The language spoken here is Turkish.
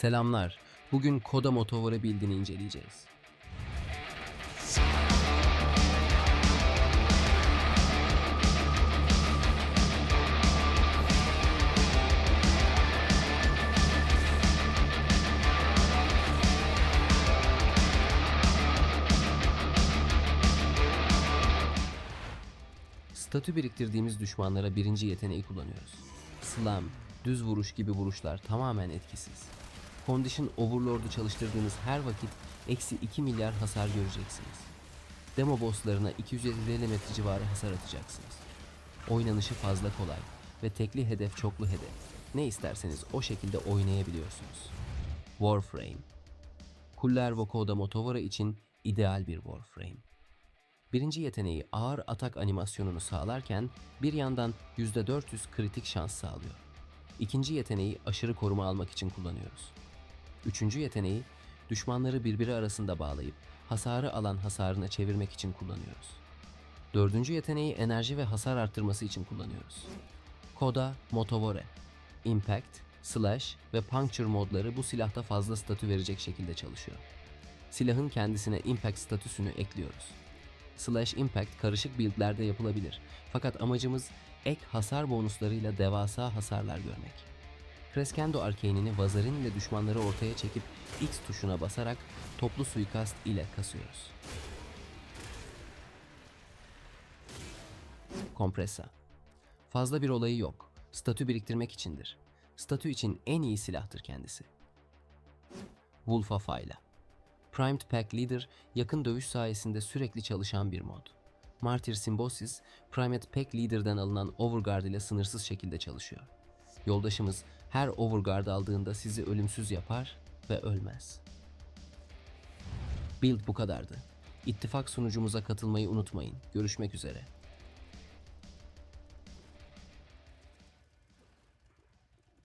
Selamlar. Bugün Koda Motovar'ı bildiğini inceleyeceğiz. Statü biriktirdiğimiz düşmanlara birinci yeteneği kullanıyoruz. Slam, düz vuruş gibi vuruşlar tamamen etkisiz. Condition Overlord'u çalıştırdığınız her vakit eksi 2 milyar hasar göreceksiniz. Demo bosslarına 250 metre civarı hasar atacaksınız. Oynanışı fazla kolay ve tekli hedef çoklu hedef. Ne isterseniz o şekilde oynayabiliyorsunuz. Warframe Kuller Vokoda Motovara için ideal bir Warframe. Birinci yeteneği ağır atak animasyonunu sağlarken bir yandan %400 kritik şans sağlıyor. İkinci yeteneği aşırı koruma almak için kullanıyoruz. Üçüncü yeteneği düşmanları birbiri arasında bağlayıp hasarı alan hasarına çevirmek için kullanıyoruz. Dördüncü yeteneği enerji ve hasar arttırması için kullanıyoruz. Koda Motovore, Impact, Slash ve Puncture modları bu silahta fazla statü verecek şekilde çalışıyor. Silahın kendisine Impact statüsünü ekliyoruz. Slash Impact karışık build'lerde yapılabilir. Fakat amacımız ek hasar bonuslarıyla devasa hasarlar görmek. Crescendo Arcane'ini Vazarin ile düşmanları ortaya çekip X tuşuna basarak toplu suikast ile kasıyoruz. Kompressa Fazla bir olayı yok. Statü biriktirmek içindir. Statü için en iyi silahtır kendisi. Wolfa Fayla Primed Pack Leader yakın dövüş sayesinde sürekli çalışan bir mod. Martyr Symbiosis, Primed Pack Leader'dan alınan Overguard ile sınırsız şekilde çalışıyor. Yoldaşımız her Overguard aldığında sizi ölümsüz yapar ve ölmez. Build bu kadardı. İttifak sunucumuza katılmayı unutmayın. Görüşmek üzere.